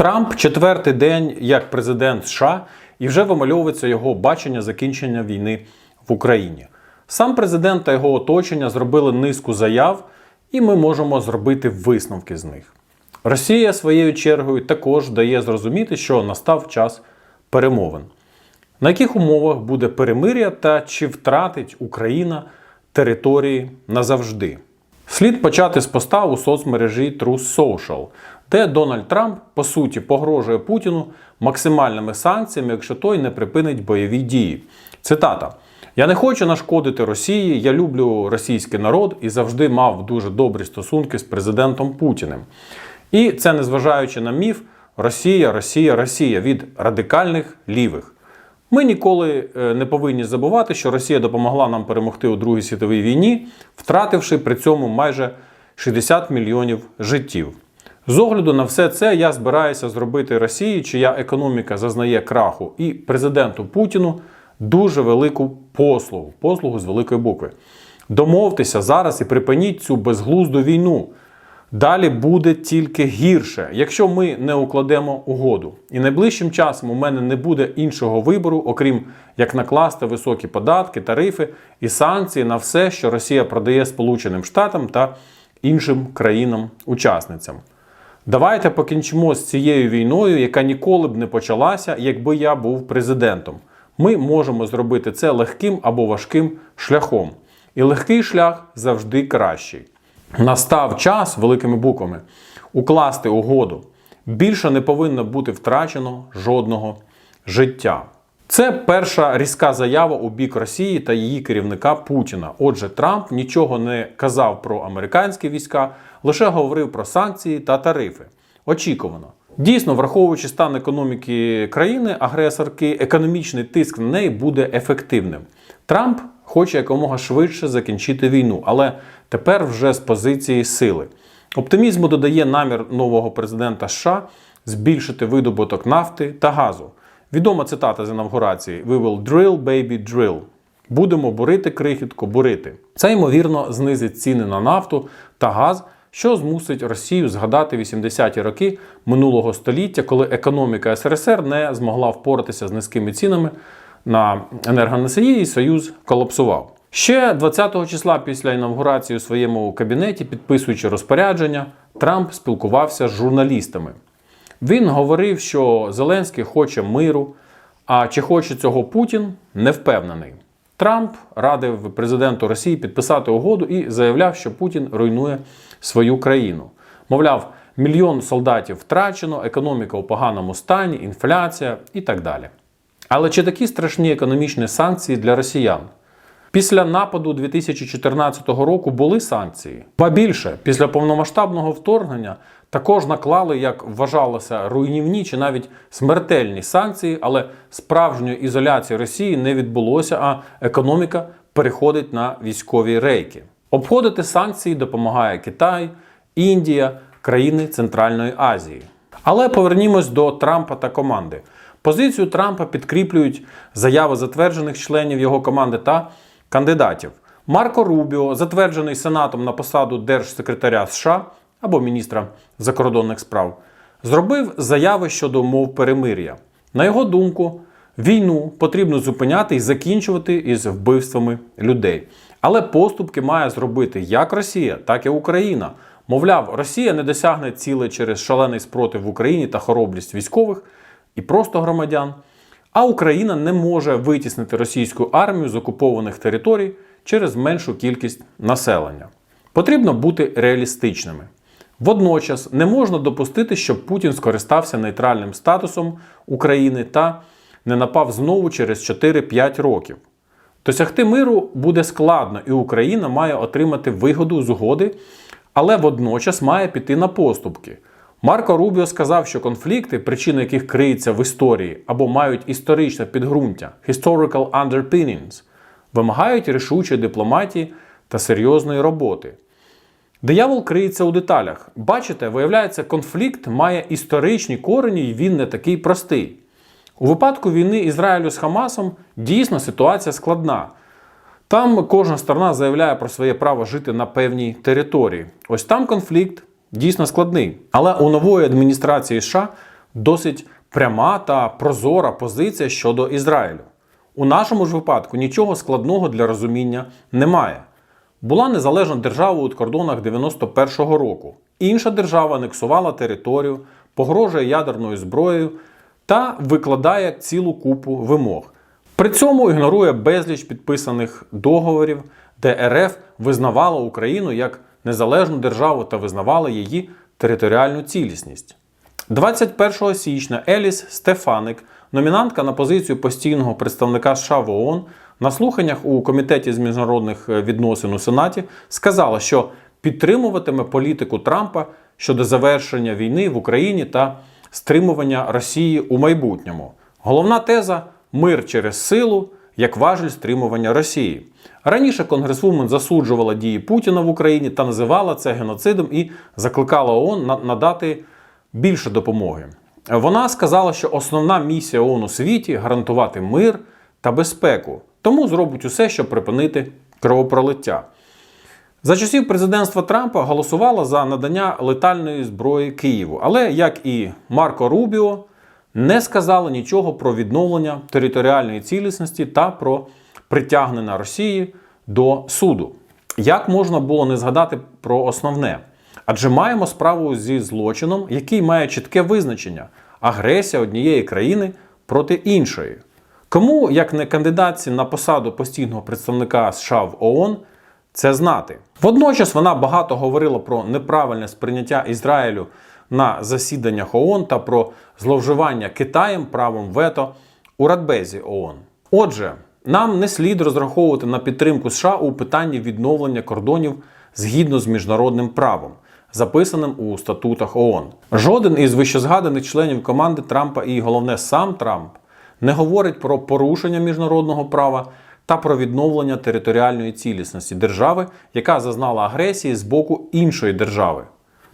Трамп четвертий день як президент США, і вже вимальовується його бачення закінчення війни в Україні. Сам президент та його оточення зробили низку заяв, і ми можемо зробити висновки з них. Росія своєю чергою також дає зрозуміти, що настав час перемовин. На яких умовах буде перемир'я та чи втратить Україна території назавжди? Слід почати з поста у соцмережі Truth Social, де Дональд Трамп по суті погрожує Путіну максимальними санкціями, якщо той не припинить бойові дії. Цитата: Я не хочу нашкодити Росії, я люблю російський народ і завжди мав дуже добрі стосунки з президентом Путіним. І це незважаючи на міф Росія, Росія, Росія від радикальних лівих. Ми ніколи е, не повинні забувати, що Росія допомогла нам перемогти у Другій світовій війні, втративши при цьому майже 60 мільйонів життів. З огляду на все це я збираюся зробити Росії, чия економіка зазнає краху, і президенту Путіну дуже велику послугу, послугу з великої букви. Домовтеся зараз і припиніть цю безглузду війну. Далі буде тільки гірше, якщо ми не укладемо угоду. І найближчим часом у мене не буде іншого вибору, окрім як накласти високі податки, тарифи і санкції на все, що Росія продає Сполученим Штатам та іншим країнам-учасницям. Давайте покінчимо з цією війною, яка ніколи б не почалася, якби я був президентом. Ми можемо зробити це легким або важким шляхом. І легкий шлях завжди кращий. Настав час великими буквами укласти угоду. Більше не повинно бути втрачено жодного життя. Це перша різка заява у бік Росії та її керівника Путіна. Отже, Трамп нічого не казав про американські війська, лише говорив про санкції та тарифи. Очікувано. Дійсно, враховуючи стан економіки країни, агресорки, економічний тиск на неї буде ефективним. Трамп хоче якомога швидше закінчити війну, але тепер вже з позиції сили. Оптимізму додає намір нового президента США збільшити видобуток нафти та газу. Відома цитата з інавгурації: We will drill, baby, drill. Будемо бурити крихітко, бурити. Це ймовірно знизить ціни на нафту та газ, що змусить Росію згадати 80-ті роки минулого століття, коли економіка СРСР не змогла впоратися з низькими цінами на енергоносії, і Союз колапсував. Ще 20-го числа після інавгурації у своєму кабінеті, підписуючи розпорядження, Трамп спілкувався з журналістами. Він говорив, що Зеленський хоче миру, а чи хоче цього Путін, не впевнений. Трамп радив президенту Росії підписати угоду і заявляв, що Путін руйнує свою країну. Мовляв, мільйон солдатів втрачено, економіка у поганому стані, інфляція і так далі. Але чи такі страшні економічні санкції для росіян? Після нападу 2014 року були санкції. Ба більше, після повномасштабного вторгнення також наклали, як вважалося, руйнівні чи навіть смертельні санкції, але справжньої ізоляції Росії не відбулося, а економіка переходить на військові рейки. Обходити санкції допомагає Китай, Індія, країни Центральної Азії. Але повернімось до Трампа та команди. Позицію Трампа підкріплюють заяви затверджених членів його команди та кандидатів. Марко Рубіо, затверджений Сенатом на посаду держсекретаря США або міністра закордонних справ, зробив заяви щодо умов перемир'я. На його думку, війну потрібно зупиняти і закінчувати із вбивствами людей. Але поступки має зробити як Росія, так і Україна. Мовляв, Росія не досягне цілей через шалений спротив в Україні та хоробрість військових і просто громадян. А Україна не може витіснити російську армію з окупованих територій через меншу кількість населення. Потрібно бути реалістичними. Водночас не можна допустити, щоб Путін скористався нейтральним статусом України та не напав знову через 4-5 років. Досягти миру буде складно, і Україна має отримати вигоду з угоди, але водночас має піти на поступки. Марко Рубіо сказав, що конфлікти, причини яких криються в історії або мають історичне підґрунтя historical underpinnings, вимагають рішучої дипломатії та серйозної роботи. Диявол криється у деталях. Бачите, виявляється, конфлікт має історичні корені і він не такий простий. У випадку війни Ізраїлю з Хамасом дійсно ситуація складна. Там кожна сторона заявляє про своє право жити на певній території. Ось там конфлікт дійсно складний. Але у нової адміністрації США досить пряма та прозора позиція щодо Ізраїлю. У нашому ж випадку нічого складного для розуміння немає. Була незалежна держава у кордонах 91-го року. Інша держава анексувала територію, погрожує ядерною зброєю та викладає цілу купу вимог. При цьому ігнорує безліч підписаних договорів, де РФ визнавала Україну як незалежну державу та визнавала її територіальну цілісність. 21 січня Еліс Стефаник, номінантка на позицію постійного представника США в ООН, на слуханнях у комітеті з міжнародних е, відносин у Сенаті сказала, що підтримуватиме політику Трампа щодо завершення війни в Україні та стримування Росії у майбутньому. Головна теза мир через силу як важель стримування Росії. Раніше конгресвумен засуджувала дії Путіна в Україні та називала це геноцидом і закликала ООН надати більше допомоги. Вона сказала, що основна місія ООН у світі гарантувати мир та безпеку, тому зробить усе, щоб припинити кровопролиття. За часів президентства Трампа голосувала за надання летальної зброї Києву, але як і Марко Рубіо, не сказала нічого про відновлення територіальної цілісності та про притягнення Росії до суду. Як можна було не згадати про основне? Адже маємо справу зі злочином, який має чітке визначення агресія однієї країни проти іншої. Кому, як не кандидатці на посаду постійного представника США в ООН, це знати. Водночас вона багато говорила про неправильне сприйняття Ізраїлю на засіданнях ООН та про зловживання Китаєм правом вето у Радбезі ООН. Отже, нам не слід розраховувати на підтримку США у питанні відновлення кордонів згідно з міжнародним правом, записаним у статутах ООН. Жоден із вищезгаданих членів команди Трампа і головне сам Трамп не говорить про порушення міжнародного права та про відновлення територіальної цілісності держави, яка зазнала агресії з боку іншої держави.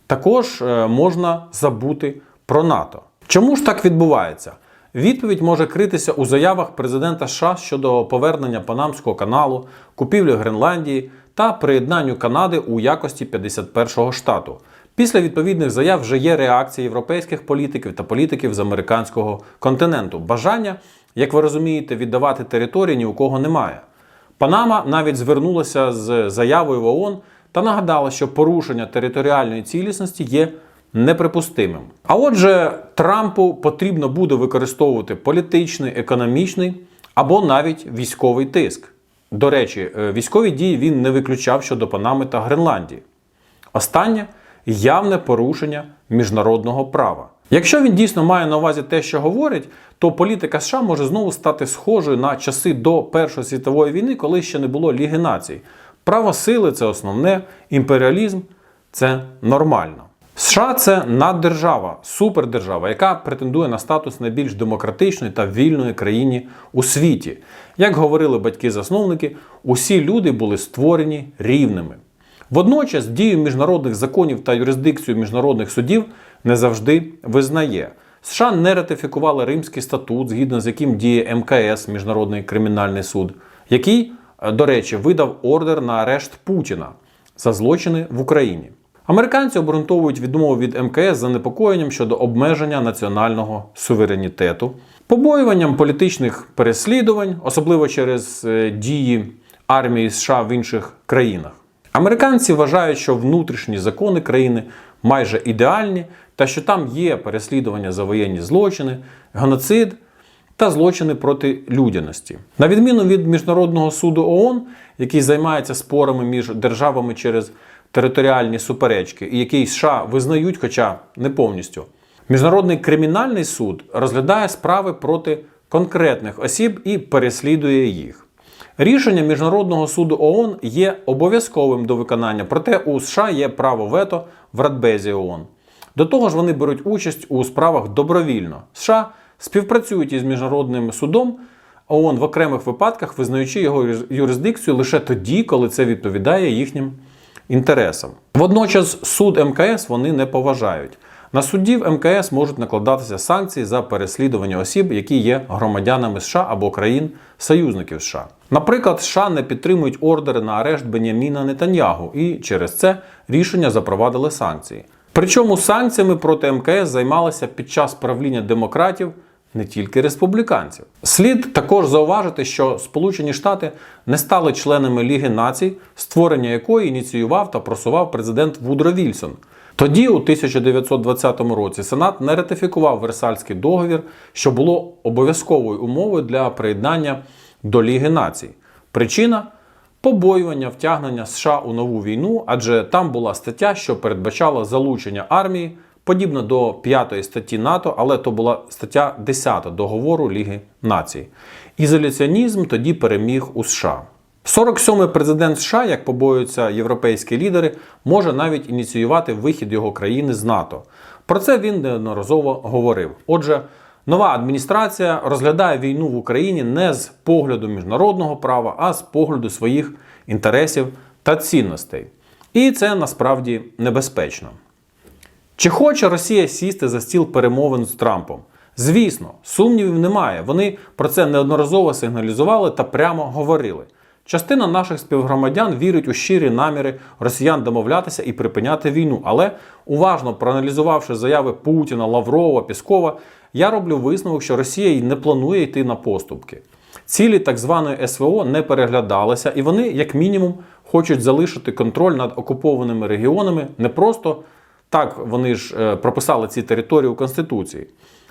Також е, можна забути про НАТО. Чому ж так відбувається? Відповідь може критися у заявах президента США щодо повернення Панамського каналу, купівлі Гренландії та приєднанню Канади у якості 51-го штату. Після відповідних заяв вже є реакція європейських політиків та політиків з американського континенту. Бажання, як ви розумієте, віддавати території ні у кого немає. Панама навіть звернулася з заявою в ООН та нагадала, що порушення територіальної цілісності є неприпустимим. А отже, Трампу потрібно буде використовувати політичний, економічний або навіть військовий тиск. До речі, е, військові дії він не виключав щодо Панами та Гренландії. Останнє явне порушення міжнародного права. Якщо він дійсно має на увазі те, що говорить, то політика США може знову стати схожою на часи до Першої світової війни, коли ще не було Ліги націй. Право сили це основне, імперіалізм це нормально. США це наддержава, супердержава, яка претендує на статус найбільш демократичної та вільної країни у світі. Як говорили батьки-засновники, усі люди були створені рівними. Водночас дію міжнародних законів та юрисдикцію міжнародних судів не завжди визнає. США не ратифікували Римський статут, згідно з яким діє МКС Міжнародний кримінальний суд, який, е, до речі, видав ордер на арешт Путіна за злочини в Україні. Американці обґрунтовують відмову від МКС занепокоєнням щодо обмеження національного суверенітету, побоюванням політичних переслідувань, особливо через е, дії армії США в інших країнах. Американці вважають, що внутрішні закони країни майже ідеальні, та що там є переслідування за воєнні злочини, геноцид та злочини проти людяності. На відміну від Міжнародного суду ООН, який займається спорами між державами через територіальні суперечки, і який США визнають, хоча не повністю. Міжнародний кримінальний суд розглядає справи проти конкретних осіб і переслідує їх. Рішення Міжнародного суду ООН є обов'язковим до виконання, проте у США є право вето в Радбезі ООН. До того ж, вони беруть участь у справах добровільно. США співпрацюють із міжнародним судом ООН в окремих випадках, визнаючи його юрисдикцію лише тоді, коли це відповідає їхнім інтересам. Водночас суд МКС вони не поважають. На суддів МКС можуть накладатися санкції за переслідування осіб, які є громадянами США або країн союзників США. Наприклад, США не підтримують ордери на арешт Беняміна Нетаньягу і через це рішення запровадили санкції. Причому санкціями проти МКС займалися під час правління демократів не тільки республіканців. Слід також зауважити, що Сполучені Штати не стали членами Ліги націй, створення якої ініціював та просував президент Вудро Вільсон. Тоді, у 1920 році, Сенат не ратифікував Версальський договір, що було обов'язковою умовою для приєднання до Ліги націй. Причина побоювання втягнення США у нову війну, адже там була стаття, що передбачала залучення армії, подібно до п'ятої статті НАТО, але то була стаття 10 договору Ліги націй. Ізоляціонізм тоді переміг у США. 47-й президент США, як побоюються європейські лідери, може навіть ініціювати вихід його країни з НАТО. Про це він неодноразово говорив. Отже, нова адміністрація розглядає війну в Україні не з погляду міжнародного права, а з погляду своїх інтересів та цінностей. І це насправді небезпечно. Чи хоче Росія сісти за стіл перемовин з Трампом? Звісно, сумнівів немає. Вони про це неодноразово сигналізували та прямо говорили. Частина наших співгромадян вірить у щирі наміри росіян домовлятися і припиняти війну. Але уважно проаналізувавши заяви Путіна, Лаврова, Піскова, я роблю висновок, що Росія й не планує йти на поступки. Цілі так званої СВО не переглядалися, і вони, як мінімум, хочуть залишити контроль над окупованими регіонами не просто так вони ж е, прописали ці території у Конституції,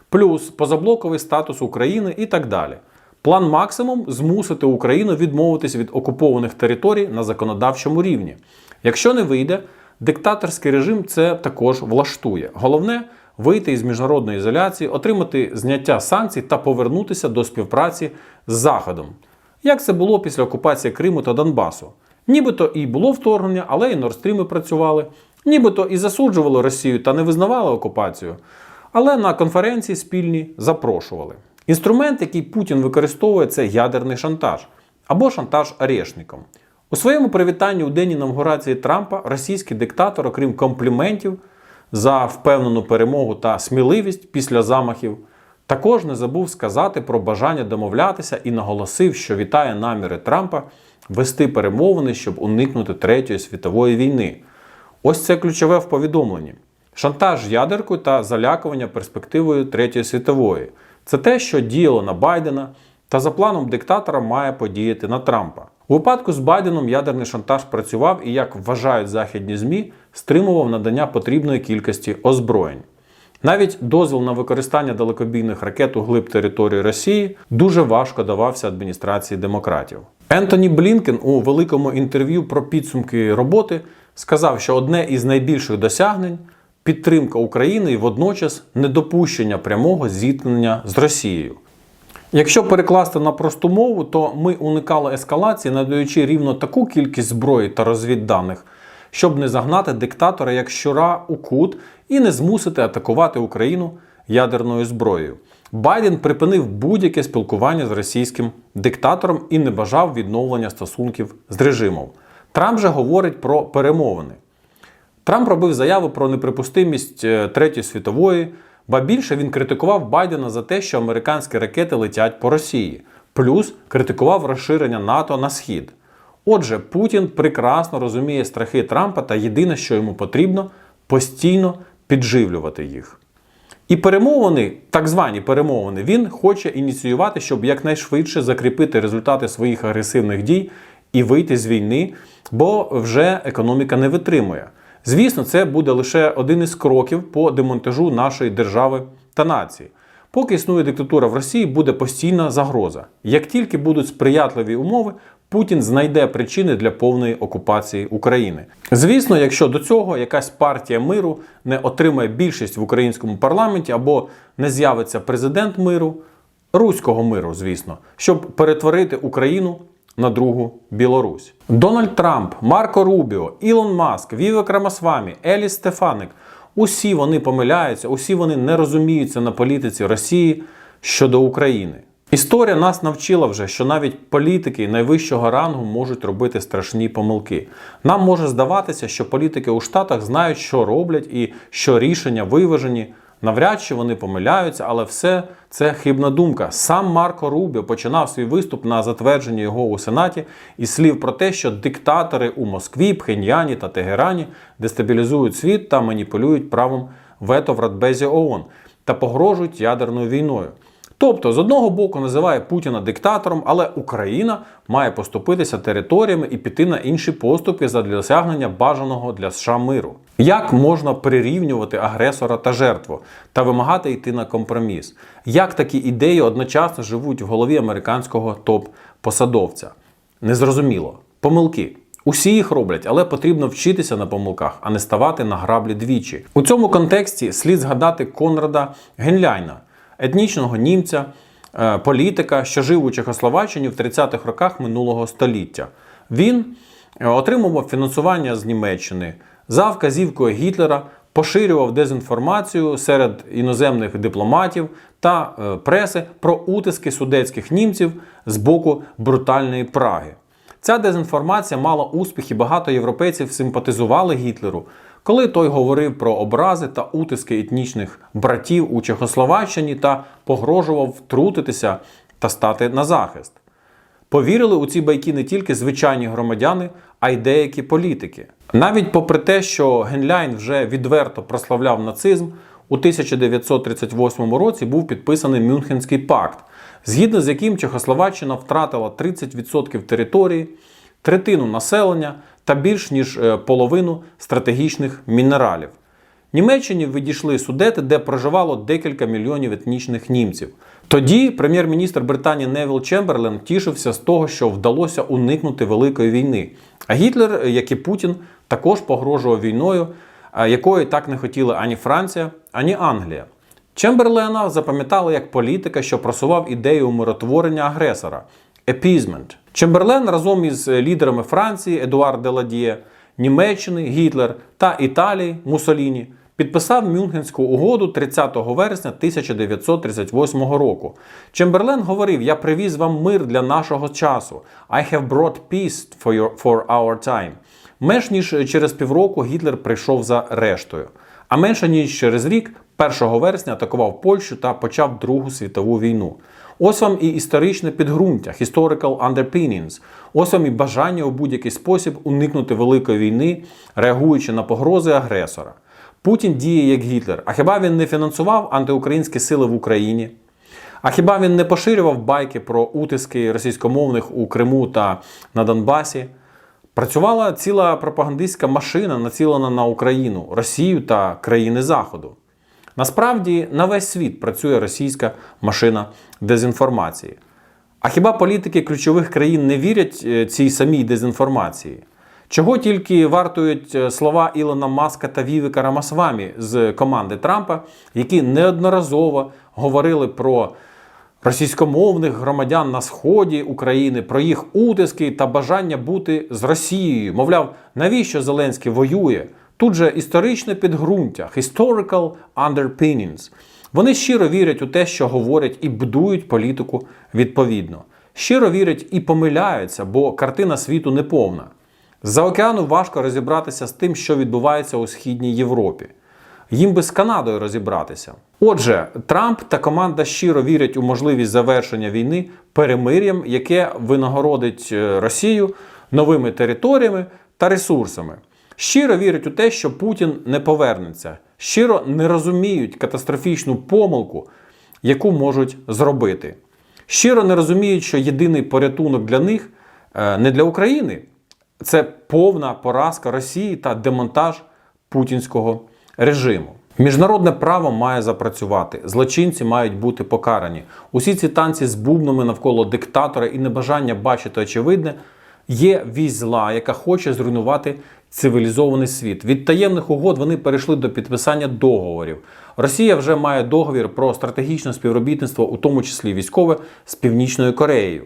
плюс позаблоковий статус України і так далі. План максимум змусити Україну відмовитись від окупованих територій на законодавчому рівні. Якщо не вийде, диктаторський режим це також влаштує. Головне вийти із міжнародної ізоляції, отримати зняття санкцій та повернутися до співпраці з Заходом. Як це було після окупації Криму та Донбасу? Нібито і було вторгнення, але і Норстріми працювали, нібито і засуджували Росію та не визнавали окупацію. Але на конференції спільні запрошували. Інструмент, який Путін використовує, це ядерний шантаж або шантаж арешником. У своєму привітанні у день інавгурації Трампа російський диктатор, окрім компліментів за впевнену перемогу та сміливість після замахів, також не забув сказати про бажання домовлятися і наголосив, що вітає наміри Трампа вести перемовини, щоб уникнути Третьої світової війни. Ось це ключове в повідомленні: шантаж ядеркою та залякування перспективою Третьої світової. Це те, що діяло на Байдена, та за планом диктатора має подіяти на Трампа. У випадку з Байденом ядерний шантаж працював і, як вважають західні ЗМІ, стримував надання потрібної кількості озброєнь. Навіть дозвіл на використання далекобійних ракет у глиб території Росії дуже важко давався адміністрації демократів. Ентоні Блінкен у великому інтерв'ю про підсумки роботи сказав, що одне із найбільших досягнень підтримка України і водночас недопущення прямого зіткнення з Росією. Якщо перекласти на просту мову, то ми уникали ескалації, надаючи рівно таку кількість зброї та розвідданих, щоб не загнати диктатора як щура у кут і не змусити атакувати Україну ядерною зброєю. Байден припинив будь-яке спілкування з російським диктатором і не бажав відновлення стосунків з режимом. Трамп же говорить про перемовини. Трамп робив заяву про неприпустимість е, Третьої світової, ба більше він критикував Байдена за те, що американські ракети летять по Росії, плюс критикував розширення НАТО на схід. Отже, Путін прекрасно розуміє страхи Трампа та єдине, що йому потрібно, постійно підживлювати їх. І перемовини, так звані перемовини, він хоче ініціювати, щоб якнайшвидше закріпити результати своїх агресивних дій і вийти з війни, бо вже економіка не витримує. Звісно, це буде лише один із кроків по демонтажу нашої держави та нації. Поки існує диктатура в Росії, буде постійна загроза. Як тільки будуть сприятливі умови, Путін знайде причини для повної окупації України. Звісно, якщо до цього якась партія миру не отримає більшість в українському парламенті або не з'явиться президент миру, руського миру, звісно, щоб перетворити Україну на другу Білорусь. Дональд Трамп, Марко Рубіо, Ілон Маск, Вівек Рамасвамі, Еліс Стефаник. Усі вони помиляються, усі вони не розуміються на політиці Росії щодо України. Історія нас навчила вже, що навіть політики найвищого рангу можуть робити страшні помилки. Нам може здаватися, що політики у Штатах знають, що роблять і що рішення виважені, Навряд чи вони помиляються, але все це хибна думка. Сам Марко Рубіо починав свій виступ на затвердженні його у Сенаті із слів про те, що диктатори у Москві, Пхеньяні та Тегерані дестабілізують світ та маніпулюють правом вето в Радбезі ООН та погрожують ядерною війною. Тобто, з одного боку називає Путіна диктатором, але Україна має поступитися територіями і піти на інші поступки задля досягнення бажаного для США миру. Як можна прирівнювати агресора та жертву та вимагати йти на компроміс? Як такі ідеї одночасно живуть в голові американського топ-посадовця? Незрозуміло. Помилки. Усі їх роблять, але потрібно вчитися на помилках, а не ставати на граблі двічі. У цьому контексті слід згадати Конрада Генляйна, етнічного німця, е, політика, що жив у Чехословаччині в 30-х роках минулого століття. Він е, отримував фінансування з Німеччини за вказівкою Гітлера, поширював дезінформацію серед іноземних дипломатів та е, преси про утиски судецьких німців з боку брутальної Праги. Ця дезінформація мала успіх і багато європейців симпатизували Гітлеру, коли той говорив про образи та утиски етнічних братів у Чехословаччині та погрожував втрутитися та стати на захист. Повірили у ці байки не тільки звичайні громадяни, а й деякі політики. Навіть попри те, що Генляйн вже відверто прославляв нацизм, у 1938 році був підписаний Мюнхенський пакт, згідно з яким Чехословаччина втратила 30% території, третину населення та більш ніж е, половину стратегічних мінералів. Німеччині відійшли судети, де проживало декілька мільйонів етнічних німців. Тоді прем'єр-міністр Британії Невіл Чемберлен тішився з того, що вдалося уникнути великої війни. А Гітлер, як і Путін, також погрожував війною, якої так не хотіли ані Франція, ані Англія. Чемберлена запам'ятали як політика, що просував ідею умиротворення агресора appeasement. Чемберлен разом із лідерами Франції Едуард Деладіє, Німеччини Гітлер та Італії Муссоліні підписав Мюнхенську угоду 30 вересня 1938 року. Чемберлен говорив: Я привіз вам мир для нашого часу. I have brought peace for, your, for our time. Менш ніж через півроку Гітлер прийшов за рештою. А менше ніж через рік, 1 вересня, атакував Польщу та почав Другу світову війну. Ось вам і історичне підґрунтя, historical underpinnings. Ось вам і бажання у будь-який спосіб уникнути великої війни, реагуючи на погрози агресора. Путін діє як Гітлер. А хіба він не фінансував антиукраїнські сили в Україні? А хіба він не поширював байки про утиски російськомовних у Криму та на Донбасі? Працювала ціла пропагандистська машина, націлена на Україну, Росію та країни Заходу. Насправді на весь світ працює російська машина дезінформації. А хіба політики ключових країн не вірять е, цій самій дезінформації? Чого тільки вартують е, слова Ілона Маска та Вівіка Рамасвамі з команди Трампа, які неодноразово говорили про російськомовних громадян на сході України, про їх утиски та бажання бути з Росією. Мовляв, навіщо Зеленський воює? Тут же історичне підґрунтя, historical underpinnings. Вони щиро вірять у те, що говорять, і будують політику відповідно. Щиро вірять і помиляються, бо картина світу неповна. З-за океану важко розібратися з тим, що відбувається у східній Європі. Їм би з Канадою розібратися. Отже, Трамп та команда щиро вірять у можливість завершення війни перемир'ям, яке винагородить е, Росію новими територіями та ресурсами. Щиро вірять у те, що Путін не повернеться. Щиро не розуміють катастрофічну помилку, яку можуть зробити. Щиро не розуміють, що єдиний порятунок для них е, не для України. Це повна поразка Росії та демонтаж путінського режиму. Міжнародне право має запрацювати, злочинці мають бути покарані. Усі ці танці з бубнами навколо диктатора і небажання бачити очевидне є вісь зла, яка хоче зруйнувати цивілізований світ. Від таємних угод вони перейшли до підписання договорів. Росія вже має договір про стратегічне співробітництво, у тому числі військове, з Північною Кореєю.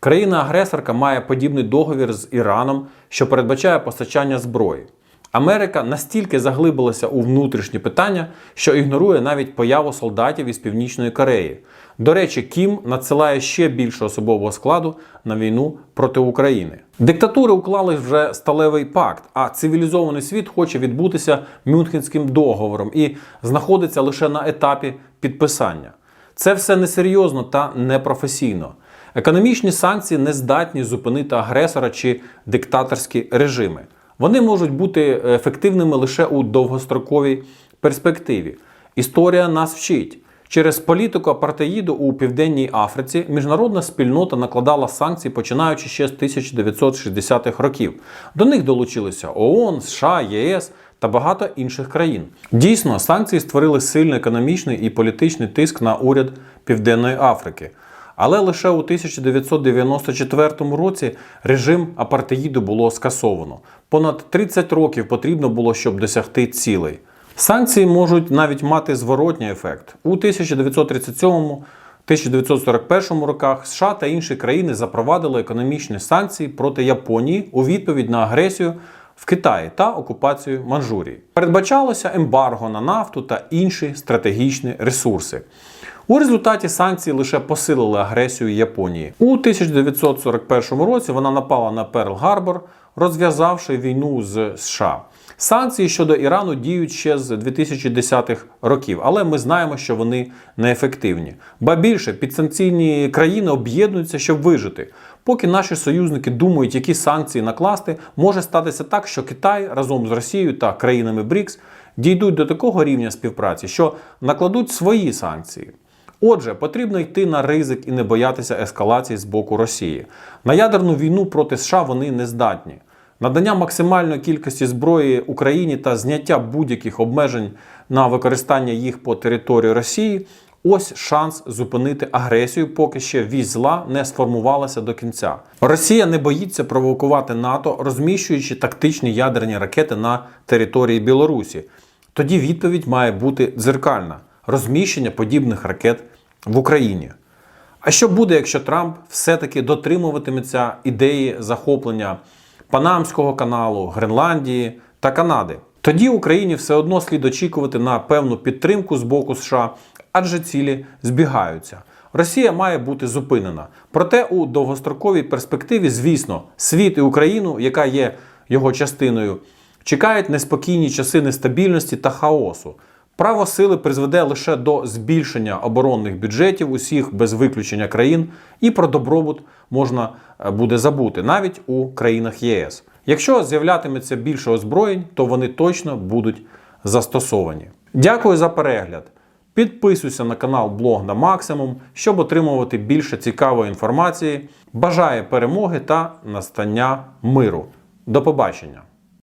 Країна-агресорка має подібний договір з Іраном, що передбачає постачання зброї. Америка настільки заглибилася у внутрішні питання, що ігнорує навіть появу солдатів із Північної Кореї. До речі, Кім надсилає ще більше особового складу на війну проти України. Диктатури уклали вже сталевий пакт, а цивілізований світ хоче відбутися Мюнхенським договором і знаходиться лише на етапі підписання. Це все несерйозно та непрофесійно. Економічні санкції не здатні зупинити агресора чи диктаторські режими. Вони можуть бути ефективними лише у довгостроковій перспективі. Історія нас вчить. Через політику апартеїду у Південній Африці міжнародна спільнота накладала санкції починаючи ще з 1960-х років. До них долучилися ООН, США, ЄС та багато інших країн. Дійсно, санкції створили сильний економічний і політичний тиск на уряд Південної Африки. Але лише у 1994 році режим апартеїду було скасовано. Понад 30 років потрібно було, щоб досягти цілей. Санкції можуть навіть мати зворотній ефект. У 1937-1941 роках США та інші країни запровадили економічні санкції проти Японії у відповідь на агресію в Китаї та окупацію Манчжурії. Передбачалося ембарго на нафту та інші стратегічні ресурси. У результаті санкції лише посилили агресію Японії. У 1941 році вона напала на Перл-Гарбор, розв'язавши війну з США. Санкції щодо Ірану діють ще з 2010-х років, але ми знаємо, що вони неефективні. Ба більше підсанкційні країни об'єднуються, щоб вижити. Поки наші союзники думають, які санкції накласти, може статися так, що Китай разом з Росією та країнами БРІКС дійдуть до такого рівня співпраці, що накладуть свої санкції. Отже, потрібно йти на ризик і не боятися ескалації з боку Росії. На ядерну війну проти США вони не здатні. Надання максимальної кількості зброї Україні та зняття будь-яких обмежень на використання їх по території Росії ось шанс зупинити агресію, поки ще вісь зла не сформувалася до кінця. Росія не боїться провокувати НАТО, розміщуючи тактичні ядерні ракети на території Білорусі. Тоді відповідь має бути дзеркальна розміщення подібних ракет в Україні. А що буде, якщо Трамп все-таки дотримуватиметься ідеї захоплення Панамського каналу, Гренландії та Канади? Тоді Україні все одно слід очікувати на певну підтримку з боку США, адже цілі збігаються. Росія має бути зупинена. Проте у довгостроковій перспективі, звісно, світ і Україну, яка є його частиною, чекають неспокійні часи нестабільності та хаосу. Право сили призведе лише до збільшення оборонних бюджетів усіх без виключення країн, і про добробут можна е, буде забути навіть у країнах ЄС. Якщо з'являтиметься більше озброєнь, то вони точно будуть застосовані. Дякую за перегляд. Підписуйся на канал Блог на Максимум, щоб отримувати більше цікавої інформації. Бажаю перемоги та настання миру. До побачення!